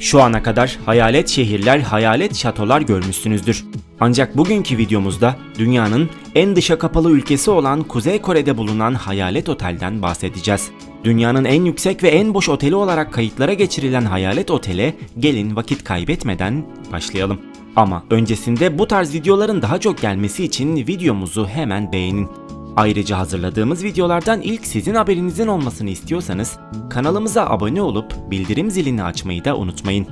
Şu ana kadar hayalet şehirler, hayalet şatolar görmüşsünüzdür. Ancak bugünkü videomuzda dünyanın en dışa kapalı ülkesi olan Kuzey Kore'de bulunan Hayalet Otel'den bahsedeceğiz. Dünyanın en yüksek ve en boş oteli olarak kayıtlara geçirilen Hayalet Otel'e gelin vakit kaybetmeden başlayalım. Ama öncesinde bu tarz videoların daha çok gelmesi için videomuzu hemen beğenin. Ayrıca hazırladığımız videolardan ilk sizin haberinizin olmasını istiyorsanız kanalımıza abone olup bildirim zilini açmayı da unutmayın.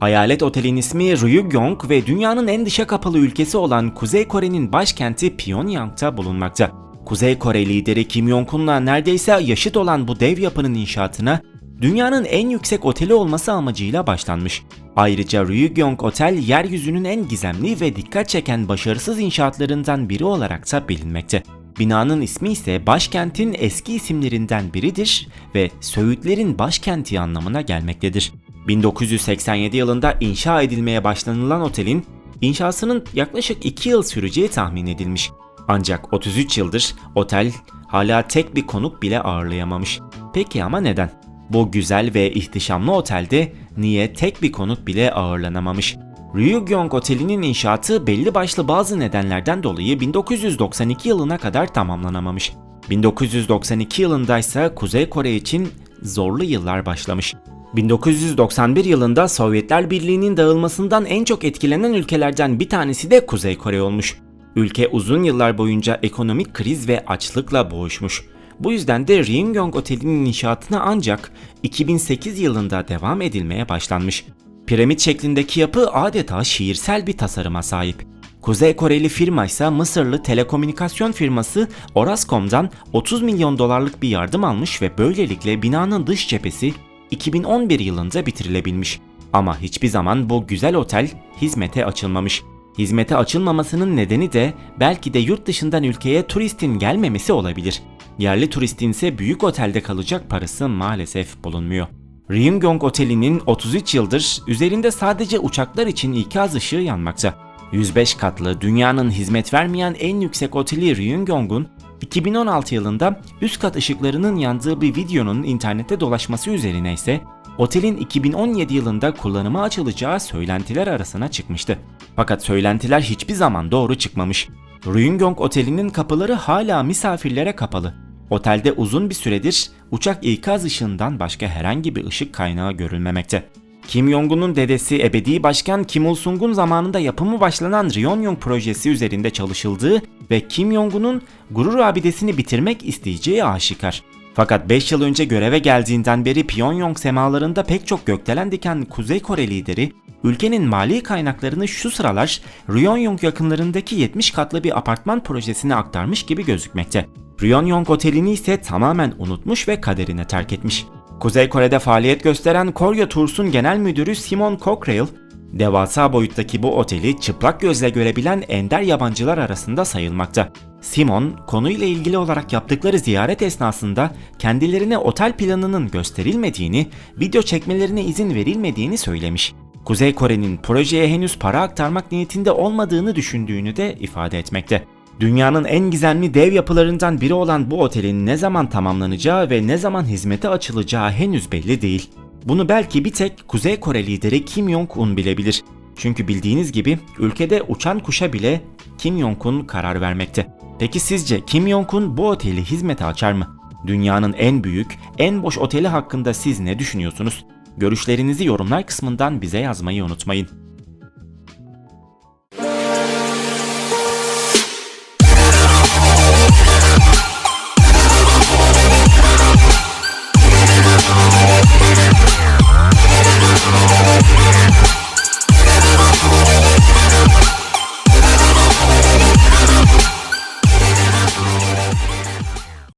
Hayalet Otel'in ismi Ryugyong ve dünyanın en dışa kapalı ülkesi olan Kuzey Kore'nin başkenti Pyongyang'da bulunmakta. Kuzey Kore lideri Kim Jong-un'la neredeyse yaşıt olan bu dev yapının inşaatına dünyanın en yüksek oteli olması amacıyla başlanmış. Ayrıca Ryugyong Otel yeryüzünün en gizemli ve dikkat çeken başarısız inşaatlarından biri olarak da bilinmekte. Binanın ismi ise başkentin eski isimlerinden biridir ve Söğütlerin başkenti anlamına gelmektedir. 1987 yılında inşa edilmeye başlanılan otelin inşasının yaklaşık 2 yıl süreceği tahmin edilmiş. Ancak 33 yıldır otel hala tek bir konuk bile ağırlayamamış. Peki ama neden? Bu güzel ve ihtişamlı otelde niye tek bir konuk bile ağırlanamamış? Ryugyong Oteli'nin inşaatı belli başlı bazı nedenlerden dolayı 1992 yılına kadar tamamlanamamış. 1992 yılında ise Kuzey Kore için zorlu yıllar başlamış. 1991 yılında Sovyetler Birliği'nin dağılmasından en çok etkilenen ülkelerden bir tanesi de Kuzey Kore olmuş. Ülke uzun yıllar boyunca ekonomik kriz ve açlıkla boğuşmuş. Bu yüzden de Ryugyong Oteli'nin inşaatına ancak 2008 yılında devam edilmeye başlanmış. Piramit şeklindeki yapı adeta şiirsel bir tasarıma sahip. Kuzey Koreli firma ise Mısırlı telekomünikasyon firması Orascom'dan 30 milyon dolarlık bir yardım almış ve böylelikle binanın dış cephesi 2011 yılında bitirilebilmiş. Ama hiçbir zaman bu güzel otel hizmete açılmamış. Hizmete açılmamasının nedeni de belki de yurt dışından ülkeye turistin gelmemesi olabilir. Yerli turistin ise büyük otelde kalacak parası maalesef bulunmuyor. Ryugyong Oteli'nin 33 yıldır üzerinde sadece uçaklar için ikaz ışığı yanmakta. 105 katlı dünyanın hizmet vermeyen en yüksek oteli Ryugyong'un 2016 yılında üst kat ışıklarının yandığı bir videonun internette dolaşması üzerine ise otelin 2017 yılında kullanıma açılacağı söylentiler arasına çıkmıştı. Fakat söylentiler hiçbir zaman doğru çıkmamış. Ryugyong Oteli'nin kapıları hala misafirlere kapalı. Otelde uzun bir süredir uçak ikaz ışığından başka herhangi bir ışık kaynağı görülmemekte. Kim Jong-un'un dedesi ebedi başkan Kim Il-sung'un zamanında yapımı başlanan Ryongyong projesi üzerinde çalışıldığı ve Kim Jong-un'un gurur abidesini bitirmek isteyeceği aşikar. Fakat 5 yıl önce göreve geldiğinden beri Pyongyang semalarında pek çok gökdelen diken Kuzey Kore lideri ülkenin mali kaynaklarını şu sıralar Ryongyong yakınlarındaki 70 katlı bir apartman projesine aktarmış gibi gözükmekte. Ryongyong otelini ise tamamen unutmuş ve kaderine terk etmiş. Kuzey Kore'de faaliyet gösteren Koryo Tours'un genel müdürü Simon Cockrell, devasa boyuttaki bu oteli çıplak gözle görebilen ender yabancılar arasında sayılmakta. Simon, konuyla ilgili olarak yaptıkları ziyaret esnasında kendilerine otel planının gösterilmediğini, video çekmelerine izin verilmediğini söylemiş. Kuzey Kore'nin projeye henüz para aktarmak niyetinde olmadığını düşündüğünü de ifade etmekte. Dünyanın en gizemli dev yapılarından biri olan bu otelin ne zaman tamamlanacağı ve ne zaman hizmete açılacağı henüz belli değil. Bunu belki bir tek Kuzey Kore lideri Kim Jong-un bilebilir. Çünkü bildiğiniz gibi ülkede uçan kuşa bile Kim Jong-un karar vermekte. Peki sizce Kim Jong-un bu oteli hizmete açar mı? Dünyanın en büyük, en boş oteli hakkında siz ne düşünüyorsunuz? Görüşlerinizi yorumlar kısmından bize yazmayı unutmayın.